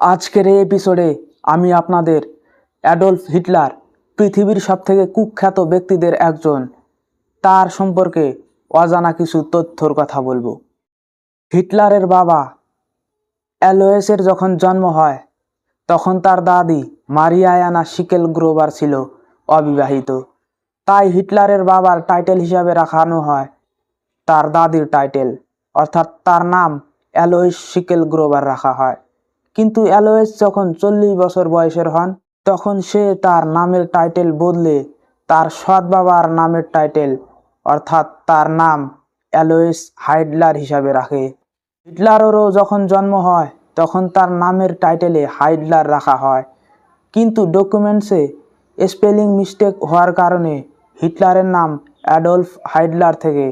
আজকের এই এপিসোডে আমি আপনাদের অ্যাডলফ হিটলার পৃথিবীর সবথেকে কুখ্যাত ব্যক্তিদের একজন। তার সম্পর্কে অজানা কিছু তথ্যর কথা বলব। হিটলারের বাবা অ্যালোয়েসের যখন জন্ম হয়, তখন তার দাদি মারিয়ায়ানা শিকেল গ্রোবার ছিল অবিবাহিত। তাই হিটলারের বাবার টাইটেল হিসাবে রাখানো হয় তার দাদির টাইটেল অর্থাৎ তার নাম অ্যালোয়েস শিকেল গ্রোবার রাখা হয়। কিন্তু অ্যালোয়েস যখন চল্লিশ বছর বয়সের হন, তখন সে তার নামের টাইটেল বদলে তার সৎ বাবার নামের টাইটেল, অর্থাৎ তার নাম অ্যালোয়েস হাইডলার হিসাবে রাখে। হিটলারেরও যখন জন্ম হয়, তখন তার নামের টাইটেলে হাইডলার রাখা হয়। কিন্তু ডকুমেন্টসে স্পেলিং মিস্টেক হওয়ার কারণে হিটলারের নাম অ্যাডলফ হাইডলার থেকে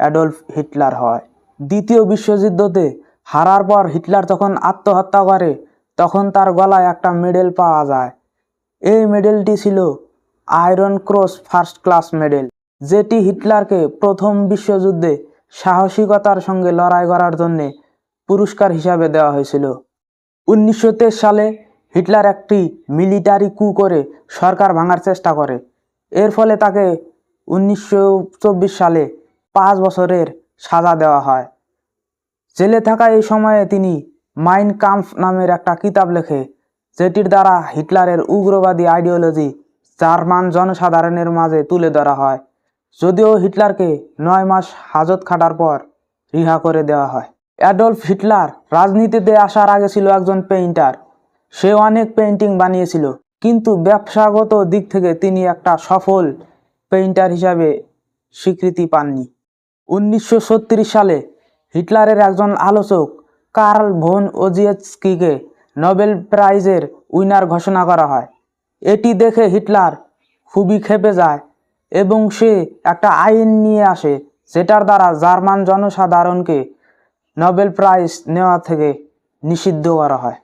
অ্যাডলফ হিটলার হয়। দ্বিতীয় বিশ্বযুদ্ধতে হারার পর হিটলার যখন আত্মহত্যা করে, তখন তার গলায় একটা মেডেল পাওয়া যায়। এই মেডেলটি ছিল iron cross first class medal, যেটি হিটলারকে প্রথম বিশ্বযুদ্ধে সাহসিকতার সঙ্গে লড়াই করার জন্যে পুরস্কার হিসাবে দেওয়া হয়েছিল। উনিশশো তেইশ সালে হিটলার একটি মিলিটারি কু করে সরকার ভাঙার চেষ্টা করে। এর ফলে তাকে উনিশশো চব্বিশ সালে পাঁচ বছরের সাজা দেওয়া হয়। জেলে থাকা এই সময়ে তিনি মাইন কাম্প নামের একটা কিতাব লেখে, যেটির দ্বারা হিটলারের উগ্রবাদী আইডিওলজি জার্মান জনসাধারণের মাঝে তুলে ধরা হয়, যদিও হিটলারকে নয় মাস হাজত খাটার পর রিহা করে দেওয়া হয়। অ্যাডলফ হিটলার রাজনীতিতে আসার আগে ছিল একজন পেইন্টার, সে অনেক পেইন্টিং বানিয়েছিল, কিন্তু ব্যবসাগত দিক থেকে তিনি একটা সফল পেইন্টার হিসাবে স্বীকৃতি পাননি। উনিশশো সালে হিটলারের একজন আলোচক, কার্ল ভোন ওজিয়েৎস্কিকে নোবেল প্রাইজের উইনার ঘোষণা করা হয়। এটি দেখে হিটলার খুবই খেপে যায় এবং সে একটা আইন নিয়ে আসে, যেটার দ্বারা জার্মান জনসাধারণকে নোবেল প্রাইজ নেওয়া থেকে নিষিদ্ধ করা হয়।